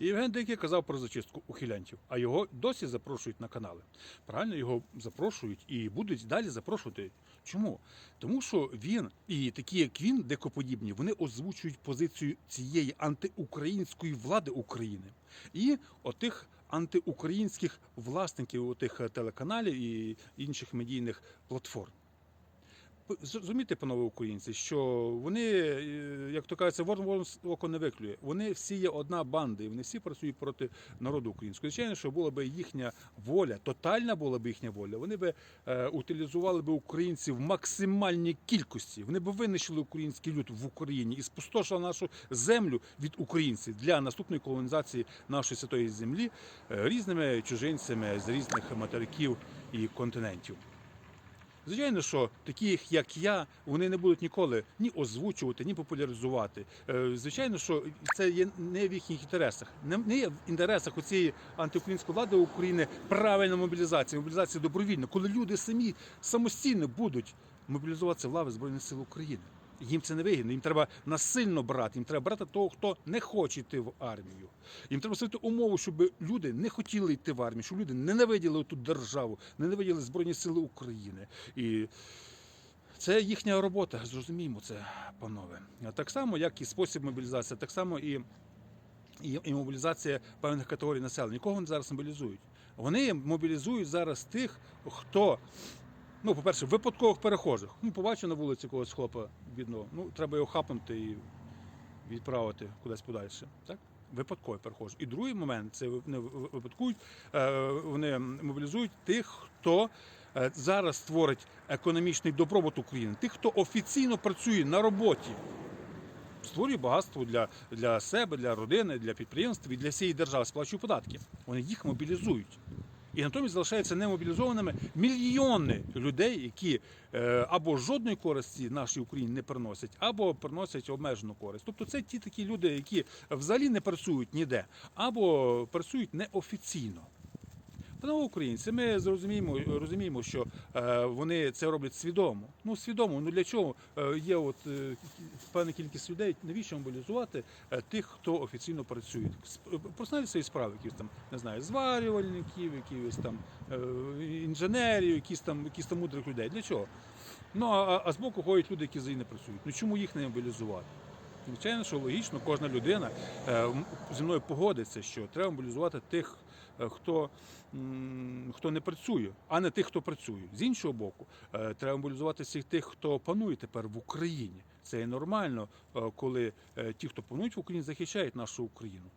Євген Дикий казав про зачистку ухилянтів, а його досі запрошують на канали. Правильно його запрошують і будуть далі запрошувати. Чому? Тому що він і такі, як він, декоподібні, вони озвучують позицію цієї антиукраїнської влади України і отих антиукраїнських власників отих телеканалів і інших медійних платформ. Зрозумійте, панове українці, що вони, е, як то кажеться, ворон ворон око не виклює. Вони всі є одна банда, і вони всі працюють проти народу українського. Звичайно, що була би їхня воля, тотальна була б їхня воля. Вони би е, утилізували би українців в максимальній кількості. Вони б винищили український люд в Україні і спустошили нашу землю від українців для наступної колонізації нашої святої землі е, різними чужинцями з різних материків і континентів. Звичайно, що таких, як я, вони не будуть ніколи ні озвучувати, ні популяризувати. Е, Звичайно, що це є не в їхніх інтересах. Не є в інтересах у цієї антиукраїнської влади України правильна мобілізація, мобілізація добровільна, коли люди самі самостійно будуть мобілізуватися в лави Збройних сил України. Їм це не вигідно. Їм треба насильно брати. Їм треба брати того, хто не хоче йти в армію. Їм треба ставити умову, щоб люди не хотіли йти в армію, щоб люди ненавиділи ту державу, ненавиділи Збройні Сили України. І це їхня робота, зрозуміємо це, панове. Так само, як і спосіб мобілізації, так само і, і, і мобілізація певних категорій населення. Нікого зараз мобілізують. Вони мобілізують зараз тих, хто. Ну, по-перше, випадкових перехожих. Ну, побачив на вулиці когось хлопа бідного. Ну, треба його хапнути і відправити кудись подальше. Так? Випадкові перехожі. І другий момент це вони випадкують, е, вони мобілізують тих, хто е, зараз створить економічний добробут України, тих, хто офіційно працює на роботі. Створює багатство для, для себе, для родини, для підприємств і для всієї держави, сплачує податки. Вони їх мобілізують. І натомість залишаються немобілізованими мільйони людей, які е, або жодної користі нашій Україні не приносять, або приносять обмежену користь. Тобто це ті такі люди, які взагалі не працюють ніде, або працюють неофіційно. Панове українці, ми зрозуміємо, розуміємо, що е, вони це роблять свідомо. Ну свідомо. Ну для чого е, є от е, певна кількість людей, навіщо мобілізувати тих, хто офіційно працює? Сп- свої справи, якісь там не знаю, зварювальників, якісь там інженерів, якісь там якісь там мудрих людей. Для чого? Ну а, а збоку ходять люди, які взагалі не працюють. Ну чому їх не мобілізувати? Звичайно, що логічно, кожна людина зі мною погодиться, що треба мобілізувати тих, хто, хто не працює, а не тих, хто працює. З іншого боку, е, треба мобілізувати всіх тих, хто панує тепер в Україні. Це є нормально, е, коли е, ті, хто панують в Україні, захищають нашу Україну.